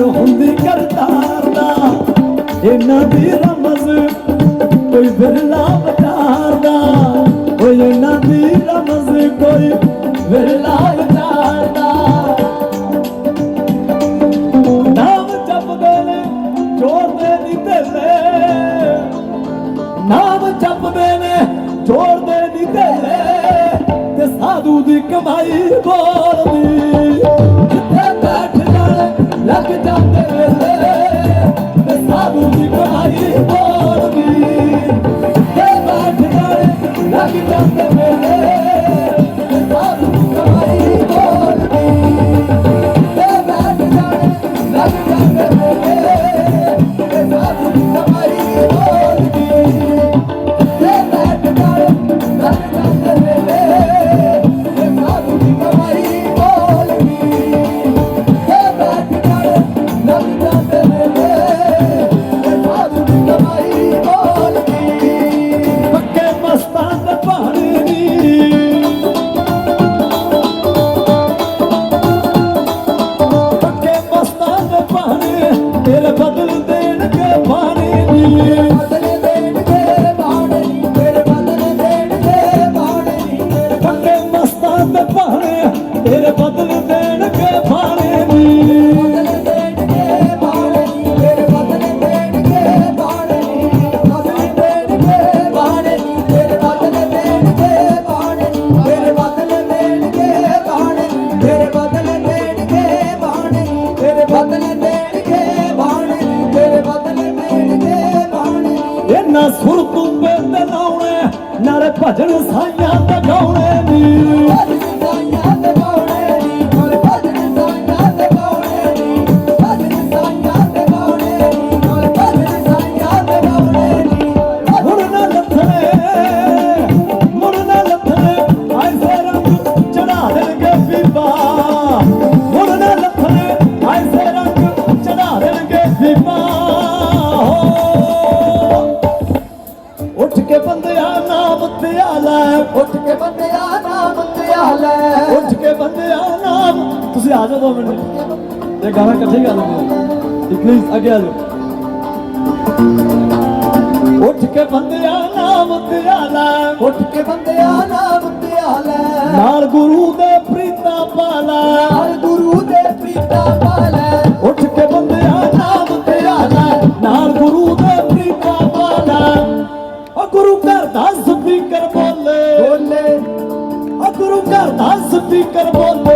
ਹੁੰਦੀ ਕਰਤਾਰ ਦਾ ਕੋਈ ਵਿਰਲਾ ਵਤਾਰ ਕੋਈ ਨਾਮ ਜਪਦੇ ਨੇ ਜੋੜਦੇ ਨਹੀਂ ਤੇਰੇ ਨਾਮ ਜਪਦੇ ਨੇ ਜੋੜਦੇ ਨਹੀਂ ਤੇਰੇ ਤੇ ਸਾਧੂ ਦੀ ਕਮਾਈ ਬੋਲਦੀ। ਕਿੱਥੇ ਬੈਠੇ la que te ਨਾ ਸੁਰ ਤੁੰਬੇ ਤੇ ਲਾਉਣੇ ਨਾਲੇ ਭਜਣ ਸਾਈਆਂ ਤੇ ਗਾਉਣੇ। ਉੱਠ ਕੇ ਬੰਦਿਆ ਨਾਮ ਧਿਆ ਲੈ ਉੱਠ ਕੇ ਬੰਦਿਆ ਨਾਮ ਧਿਆ ਲੈ ਉੱਠ ਕੇ ਬੰਦਿਆ ਨਾਮ। ਤੁਸੀਂ ਆ ਜਾਓ ਦੋ ਮਿੰਟ। ਗਾਣਾ ਇਕੱਠੇ ਗਾ ਲਓ। ਪਲੀਜ਼ ਅੱਗੇ ਆ ਜਾਓ। ਉੱਠ ਕੇ ਬੰਦਿਆ ਨਾਮ ਧਿਆਲਾ ਉੱਠ ਕੇ ਬੰਦਿਆ ਨਾਮ ਧਿਆਲਾ ਨਾਲ ਗੁਰੂ ਦੇ ਪ੍ਰੀਤਾ ਪਾਲਾ ਨਾਲ ਗੁਰੂ ਦੇ ਪ੍ਰੀਤਾ ਪਾਲਾ অধিকার বলব